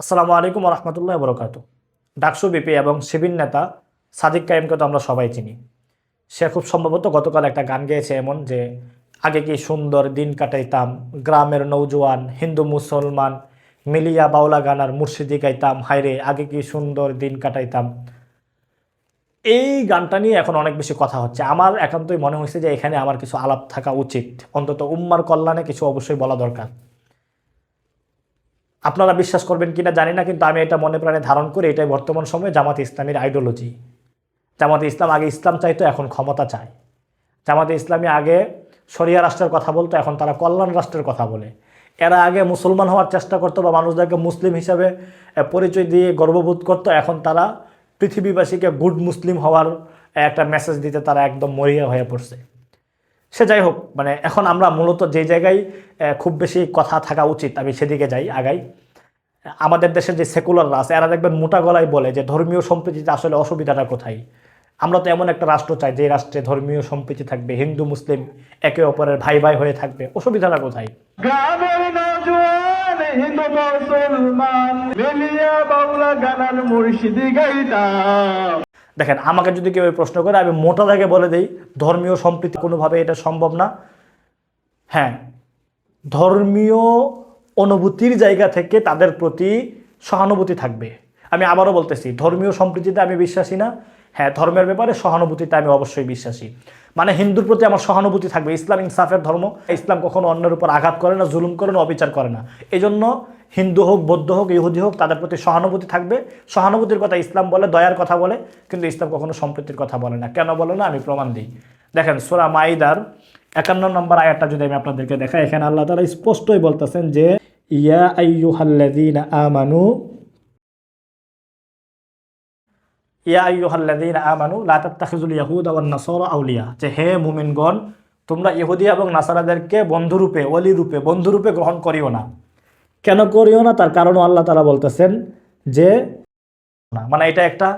আসসালামু আলাইকুম রহমতুল্লাহ বরকাত ডাকসু বিপি এবং শিবির নেতা সাদিক কায়েমকে তো আমরা সবাই চিনি। সে খুব সম্ভবত গতকাল একটা গান গেয়েছে এমন যে, আগে কি সুন্দর দিন কাটাইতাম, গ্রামের নৌজওয়ান হিন্দু মুসলমান, মিলিয়া বাউলা গান আর মুর্শিদি গাইতাম, হায়রে, আগে কি সুন্দর দিন কাটাইতাম। এই গানটা নিয়ে এখন অনেক বেশি কথা হচ্ছে। আমার একান্তই মনে হয়েছে যে এখানে আমার কিছু আলাপ থাকা উচিত। অন্তত উম্মার কল্যাণে কিছু অবশ্যই বলা দরকার। আপনারা বিশ্বাস করবেন কিনা জানি না, কিন্তু আমি এটা মনে প্রাণে ধারণ করি এটাই বর্তমান সময়ে জামাত ইসলামের আইডিওলজি জামাতে ইসলাম আগে ইসলাম চাইতো, এখন ক্ষমতা চায়। জামাতে ইসলামী আগে শরিয়া রাষ্ট্রের কথা বলতো, এখন তারা কল্যাণ রাষ্ট্রের কথা বলে। এরা আগে মুসলমান হওয়ার চেষ্টা করতো বা মানুষদেরকে মুসলিম হিসাবে পরিচয় দিয়ে গর্ববোধ করতো, এখন তারা পৃথিবীবাসীকে গুড মুসলিম হওয়ার একটা মেসেজ দিতে তারা একদম মরিয়া হয়ে পড়ছে। সে যাই হোক মানে এখন আমরা মূলত যে জায়গায় খুব বেশি কথা থাকা উচিত, আমি সেদিকে যাই আগাই। আমাদের দেশের যে সেকুলাররা আছে এরা দেখবেন মোটা গলায় বলে যে ধর্মীয় সম্প্রীতিতে আসলে অসুবিধাটা কোথায়। আমরা তো এমন একটা রাষ্ট্র চাই যে রাষ্ট্রে ধর্মীয় সম্প্রীতি থাকবে, হিন্দু, মুসলিম একে অপরের ভাই ভাই হয়ে থাকবে, অসুবিধাটা কোথায়? হিন্দু মুসলমান। মিলিয়া বাউলা গানার মুর্শিদি দেখেন, আমাকে যদি কেউ প্রশ্ন করে, আমি মোটা থেকে বলে দিই, ধর্মীয় সম্প্রীতি কোনোভাবে এটা সম্ভব না। হ্যাঁ ধর্মীয় অনুভূতির জায়গা থেকে তাদের প্রতি সহানুভূতি থাকবে। আমি আবারও বলতেছি, ধর্মীয় সম্প্রীতিতে আমি বিশ্বাসী না। হ্যাঁ ধর্মের ব্যাপারে সহানুভূতিতে আমি অবশ্যই বিশ্বাসী। মানে হিন্দুর প্রতি আমার সহানুভূতি থাকবে, ইসলাম ইনসাফের ধর্ম। ইসলাম কখনো অন্যের উপর আঘাত করে না, জুলুম করে না, অবিচার করে না। এই জন্য হিন্দু হোক, বৌদ্ধ হোক, ইহুদি হোক, তাদের প্রতি সহানুভূতি থাকবে। সহানুভূতির কথা ইসলাম বলে, দয়ার কথা বলে, কিন্তু ইসলাম কখনো সম্প্রীতির কথা বলে না। কেন বলে না? আমি প্রমাণ দিই। দেখেন, সোরা মাইদার একান্ন নম্বর আয়াতটা যদি আমি আপনাদেরকে দেখাই, এখানে আল্লাহ তারা স্পষ্টই বলতেছেন যে, ইয়া আইয়ুহাল্লাযীনা আমানু ইয়া আইয়ুহাল্লাযীনা আমানু, লা তাত্তাখিযুল ইয়াহুদা ওয়ান নাসারা আউলিয়া। যে হে মুমিনগণ, তোমরা ইহুদি এবং নাসারাদেরকে বন্ধুরূপে ওলি রূপে বন্ধুরূপে গ্রহণ করিও না। কেন করিও না? তার কারণও আল্লাহ তারা বলতেছেন যে না মানে এটা একটা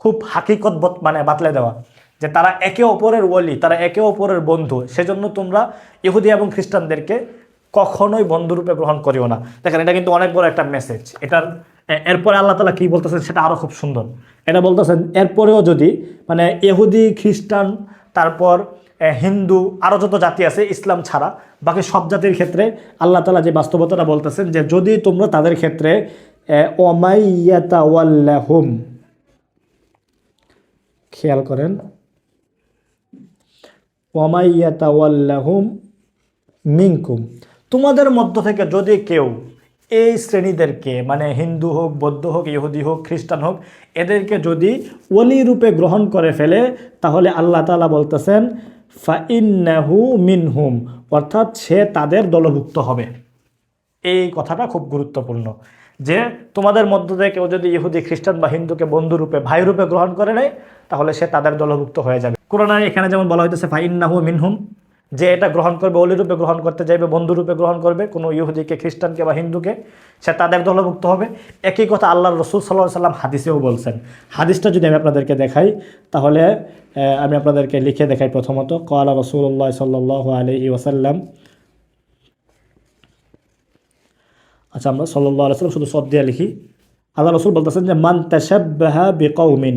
খুব হাকিকত মানে বাতলে দেওয়া। যে তারা একে অপরের ওলি, তারা একে অপরের বন্ধু, সেজন্য তোমরা ইহুদি এবং খ্রিস্টানদেরকে কখনোই বন্ধুরূপে গ্রহণ করিও না। দেখেন, এটা কিন্তু অনেক বড় একটা মেসেজ এটার এরপরে আল্লাহ তালা কী বলতেছেন সেটা আরও খুব সুন্দর। এটা বলতেছেন, এরপরেও যদি মানে এহুদি খ্রিস্টান, তারপর হিন্দু আরও যত জাতি আছে, ইসলাম ছাড়া, বাকি সব জাতির ক্ষেত্রে আল্লাহ তালা যে বাস্তবতাটা বলতেছেন যে যদি তোমরা তাদের ক্ষেত্রে ওমাইয়াতাওয়াল্লাহুম খেয়াল করেন। ওয়ামাইয়াতাওয়াল্লাহুম মিঙ্কুম তোমাদের মধ্য থেকে যদি কেউ এই শ্রেণীদেরকে মানে হিন্দু হোক, বৌদ্ধ হোক, ইহুদি হোক, খ্রিস্টান হোক, এদেরকে যদি ওলি রূপে গ্রহণ করে ফেলে, তাহলে আল্লাহ তালা বলতেছেন, ফাইন্নাহু মিনহুম অর্থাৎ সে তাদের দলভুক্ত হবে। এই কথাটা খুব গুরুত্বপূর্ণ, যে তোমাদের মধ্য থেকে কেউ যদি ইহুদি, খ্রিস্টান বা হিন্দুকে বন্ধুরূপে ভাইরূপে গ্রহণ করে নেয়, তাহলে সে তাদের দলভুক্ত হয়ে যাবে। কোরআনে এখানে যেমন বলা হইতেছে, ফাইন্নাহু মিনহুম যে এটা গ্রহণ করবে অলিরূপে গ্রহণ করতে চাইবে বন্ধুরূপে গ্রহণ করবে, কোনো ইহুদিকে, খ্রিস্টানকে বা হিন্দুকে, সে তাদের দলভুক্ত হবে। একই কথা আল্লাহর রসুল সাল্লাহ সাল্লাম হাদিসেও বলছেন। হাদিসটা যদি আমি আপনাদেরকে দেখাই, তাহলে আমি আপনাদেরকে লিখে দেখাই প্রথমত। কলা রসুল্লাহ সাল্লাহ আলহি ওসাল্লাম আচ্ছা আমরা সাল্লাহ আলাইসাল্লাম শুধু সব দিয়ে লিখি। আল্লাহ রসুল বলতেছেন যে, মান তাসাব্বাহা বিকৌমিন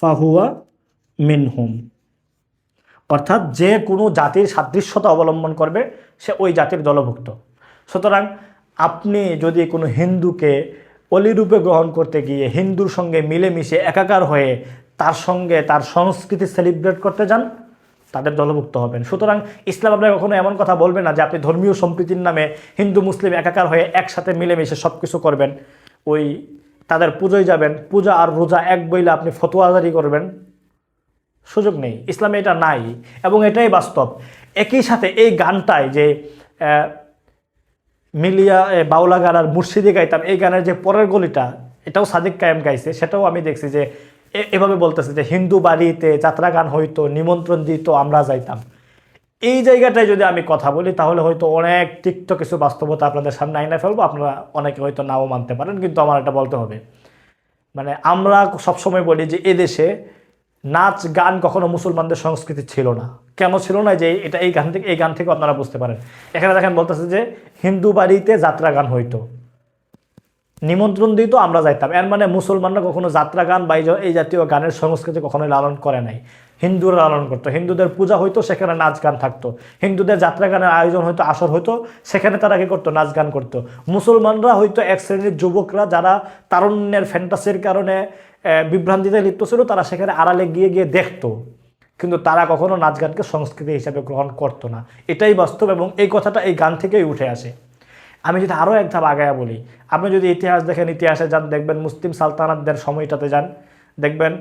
ফাহুয়া মিনহুম। অর্থাৎ যে কোনো জাতির সাদৃশ্যতা অবলম্বন করবে, সে ওই জাতির দলভুক্ত। সুতরাং আপনি যদি কোনো হিন্দুকে অলিরূপে গ্রহণ করতে গিয়ে হিন্দুর সঙ্গে মিলেমিশে একাকার হয়ে তার সঙ্গে তার সংস্কৃতি সেলিব্রেট করতে যান, তাদের দলভুক্ত হবেন। সুতরাং ইসলাম আপনাকে কখনো এমন কথা বলবে না যে আপনি ধর্মীয় সম্প্রীতির নামে হিন্দু, মুসলিম একাকার হয়ে একসাথে মিলেমিশে সব কিছু করবেন। ওই তাদের পুজোয় যাবেন, পূজা আর রোজা এক বইলে আপনি ফতোয়াজারি করবেন। সুযোগ নেই, ইসলামে এটা নাই এবং এটাই বাস্তব। একই সাথে এই গানটায় যে মিলিয়া বাউলা গান আর মুর্শিদি গাইতাম, এই গানের যে পরের গলিটা, এটাও সাদিক কায়েম গাইছে, সেটাও আমি দেখছি যে এভাবে বলতেছে যে, হিন্দু বাড়িতে যাত্রা গান হইতো, নিমন্ত্রণ দিত, আমরা যাইতাম। এই জায়গাটায় যদি আমি কথা বলি, তাহলে হয়তো অনেক তিক্ত কিছু বাস্তবতা আপনাদের সামনে আইনা ফেলব। আপনারা অনেকে হয়তো নাও মানতে পারেন, কিন্তু আমার এটা বলতে হবে। মানে আমরা সবসময় বলি যে এদেশে নাচ গান কখনো মুসলমানদের সংস্কৃতি ছিল না। কেন ছিল না যে এটা এই গান থেকে, এই গান থেকে আপনারা বুঝতে পারেন। এখানে দেখেন বলতেছে যে হিন্দু বাড়িতে যাত্রা গান হইতো। নিমন্ত্রণ দিত, আমরা যাইতাম। এর মানে মুসলমানরা কখনো যাত্রা গান বা এই জাতীয় গানের সংস্কৃতি কখনোই লালন করে নাই। হিন্দুরা লালন করতো। হিন্দুদের পূজা হইতো, সেখানে নাচ গান থাকতো। হিন্দুদের যাত্রা গানের আয়োজন হয়তো আসর হইতো, সেখানে তারা কি করতো? নাচ গান করতো। মুসলমানরা হয়তো এক শ্রেণির যুবকরা যারা তারুণ্যের ফ্যান্টাসির কারণে বিভ্রান্তিতে লিপ্ত ছিল, তারা সেখানে আড়ালে গিয়ে গিয়ে দেখতো। কিন্তু তারা কখনো নাচ গানকে সংস্কৃতি হিসাবে গ্রহণ করতো না। এটাই বাস্তব এবং এই কথাটা এই গান থেকেই উঠে আসে। আমি যদি আরও এক ধাপ আগায়া বলি, আপনি যদি ইতিহাস দেখেন, ইতিহাসে যান, দেখবেন মুসলিম সালতানাতদের সময়টাতে যান দেখবেন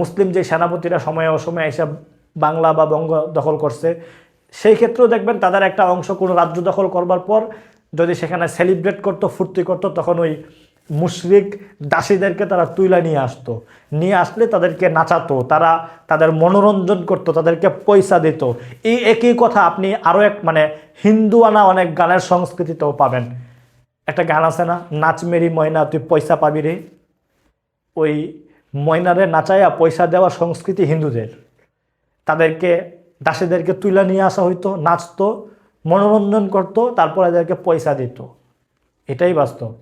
মুসলিম যে সেনাপতিরা সময়ে অসময়ে এসে বাংলা বা বঙ্গ দখল করছে, সেই ক্ষেত্রেও দেখবেন তাদের একটা অংশ কোনো রাজ্য দখল করবার পর যদি সেখানে সেলিব্রেট করতো, ফুর্তি করতো, তখন ওই মুশরিক দাসীদেরকে তারা তুইলা নিয়ে আসতো। নিয়ে আসলে তাদেরকে নাচাতো, তারা তাদের মনোরঞ্জন করতো, তাদেরকে পয়সা দিত। এই একই কথা আপনি আরও এক মানে হিন্দু আনা অনেক গানের সংস্কৃতিতেও পাবেন। একটা গান আছে না, নাচ মেরি ময়না, তুই পয়সা পাবি রে? ওই ময়নারে নাচাইয়া পয়সা দেওয়া সংস্কৃতি হিন্দুদের। তাদেরকে, দাসীদেরকে তুলে নিয়ে আসা হইতো, নাচতো, মনোরঞ্জন করতো, তারপর এদেরকে পয়সা দিত। এটাই বাস্তব।